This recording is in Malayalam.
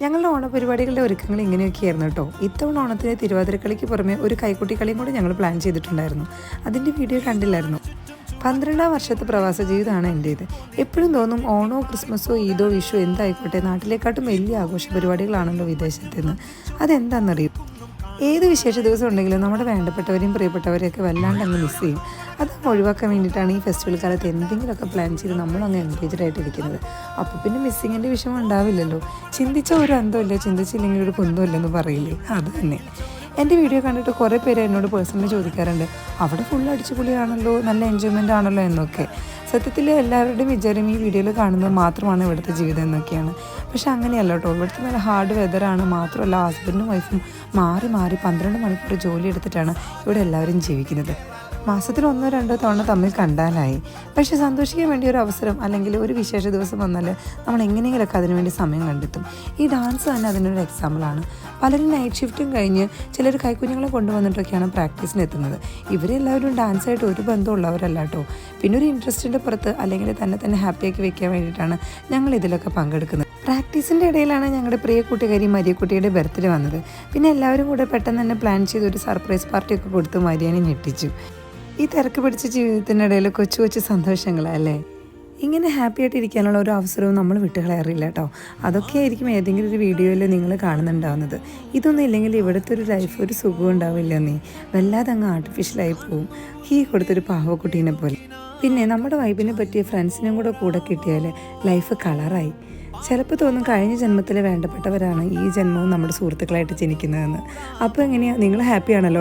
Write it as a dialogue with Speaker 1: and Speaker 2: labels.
Speaker 1: ഞങ്ങളുടെ ഓണപരിപാടികളുടെ ഒരുക്കങ്ങൾ ഇങ്ങനെയൊക്കെയായിരുന്നു കേട്ടോ. ഇത്തവണ ഓണത്തിന് തിരുവാതിരക്കളിക്ക് പുറമെ ഒരു കൈക്കുട്ടി കളിയും കൂടി ഞങ്ങൾ പ്ലാൻ ചെയ്തിട്ടുണ്ടായിരുന്നു. അതിന്റെ വീഡിയോ കണ്ടില്ലായിരുന്നു. പന്ത്രണ്ടാം വർഷത്തെ പ്രവാസ ജീവിതമാണ് എന്റെ ഇത് എപ്പോഴും തോന്നും ഓണോ ക്രിസ്മസോ ഈദോ വിഷു എന്തായിക്കോട്ടെ നാട്ടിലേക്കാട്ടും വലിയ ആഘോഷ പരിപാടികളാണല്ലോ വിദേശത്തുനിന്ന് അതെന്താണെന്നറിയും ഏത് വിശേഷ ദിവസം ഉണ്ടെങ്കിലും നമ്മുടെ വേണ്ടപ്പെട്ടവരെയും പ്രിയപ്പെട്ടവരെയൊക്കെ വല്ലാണ്ട് അങ്ങ് മിസ് ചെയ്യും. അത് ഒഴിവാക്കാൻ വേണ്ടിയിട്ടാണ് ഈ ഫെസ്റ്റിവൽ കാലത്ത് എന്തെങ്കിലുമൊക്കെ പ്ലാൻ ചെയ്ത് നമ്മളങ്ങ് എൻഗേജ്ഡ് ആയിട്ടിരിക്കുന്നത്. അപ്പോൾ പിന്നെ മിസ്സിങ്ങിന്റെ വിഷയം ഉണ്ടാവില്ലല്ലോ. ചിന്തിച്ച ഒരു അന്തമില്ല ചിന്തിച്ചില്ലെങ്കിൽ ഒരു കുന്തമില്ലെന്ന് പറയില്ലേ? അത് തന്നെ. എന്റെ വീഡിയോ കണ്ടിട്ട് കുറേ പേര് എന്നോട് പേഴ്സണലി ചോദിക്കാറുണ്ട് അവിടെ ഫുൾ അടിച്ചുപൊളിയാണല്ലോ നല്ല എൻജോയ്മെന്റ് ആണല്ലോ എന്നൊക്കെ. സത്യത്തിൽ എല്ലാവരുടെയും വിചാരം ഈ വീഡിയോയിൽ കാണുന്നത് മാത്രമാണ് ഇവിടുത്തെ ജീവിതം എന്നൊക്കെയാണ്. പക്ഷെ അങ്ങനെയല്ല കേട്ടോ ഇവിടുത്തെ നല്ല ഹാർഡ് വെതറാണ് മാത്രമല്ല ഹസ്ബൻഡും വൈഫും മാറി മാറി പന്ത്രണ്ട് മണിക്കൂർ ജോലി എടുത്തിട്ടാണ് ഇവിടെ എല്ലാവരും ജീവിക്കുന്നത്. മാസത്തിൽ ഒന്നോ രണ്ടോ തവണ തമ്മിൽ കണ്ടാലായി. പക്ഷേ സന്തോഷിക്കാൻ വേണ്ടി ഒരു അവസരം അല്ലെങ്കിൽ ഒരു വിശേഷ ദിവസം വന്നാൽ നമ്മൾ എങ്ങനെയെങ്കിലുമൊക്കെ അതിനുവേണ്ടി സമയം കണ്ടെത്തും. ഈ ഡാൻസ് തന്നെ അതിനൊരു എക്സാമ്പിളാണ് പലരും നൈറ്റ് ഷിഫ്റ്റും കഴിഞ്ഞ് ചിലർ കൈക്കുഞ്ഞുങ്ങളെ കൊണ്ടുവന്നിട്ടൊക്കെയാണ് പ്രാക്ടീസിന് എത്തുന്നത്. ഇവരെല്ലാവരും ഡാൻസായിട്ട് ഒരു ബന്ധമുള്ളവരല്ല കേട്ടോ. പിന്നെ ഒരു ഇൻട്രസ്റ്റിന്റെ പുറത്ത് അല്ലെങ്കിൽ തന്നെ തന്നെ ഹാപ്പിയാക്കി വെക്കാൻ വേണ്ടിയിട്ടാണ് ഞങ്ങൾ ഇതിലൊക്കെ പങ്കെടുക്കുന്നത്. പ്രാക്ടീസിന്റെ ഇടയിലാണ് ഞങ്ങളുടെ പ്രിയ കൂട്ടുകാരി മരിയക്കുട്ടിയുടെ ബർത്ത്ഡേ വന്നത്. പിന്നെ എല്ലാവരും കൂടെ പെട്ടെന്ന് തന്നെ പ്ലാൻ ചെയ്ത് ഒരു സർപ്രൈസ് പാർട്ടിയൊക്കെ കൊടുത്ത് മരിയാനെ ഞെട്ടിച്ചു. ഈ തിരക്ക് പിടിച്ച ജീവിതത്തിനിടയിൽ കൊച്ചു കൊച്ചു സന്തോഷങ്ങളല്ലേ ഇങ്ങനെ ഹാപ്പി ആയിട്ട് ഇരിക്കാനുള്ള ഒരു അവസരവും നമ്മൾ വിട്ടുകളയാറില്ല കേട്ടോ. അതൊക്കെ ആയിരിക്കും ഏതെങ്കിലും ഒരു വീഡിയോയിൽ നിങ്ങൾ കാണുന്നുണ്ടാവുന്നത്. ഇതൊന്നും ഇല്ലെങ്കിൽ ഇവിടുത്തെ ഒരു ലൈഫ് ഒരു സുഖം ഉണ്ടാവില്ല നീ. വല്ലാതെ അങ്ങ് ആർട്ടിഫിഷ്യലായി പോവും. ഹീ കൊടുത്തൊരു പാവക്കുട്ടീനെ പോലെ. പിന്നെ നമ്മുടെ വൈബിനെ പറ്റിയ ഫ്രണ്ട്സിനും കൂടെ കൂടെ കിട്ടിയാൽ ലൈഫ് കളറായി ചിലപ്പോൾ തോന്നും കഴിഞ്ഞ ജന്മത്തിൽ വേണ്ടപ്പെട്ടവരാണ് ഈ ജന്മവും നമ്മുടെ സുഹൃത്തുക്കളായിട്ട് ജനിക്കുന്നതെന്ന്. അപ്പോൾ എങ്ങനെയാണ് നിങ്ങൾ ഹാപ്പി ആണല്ലോ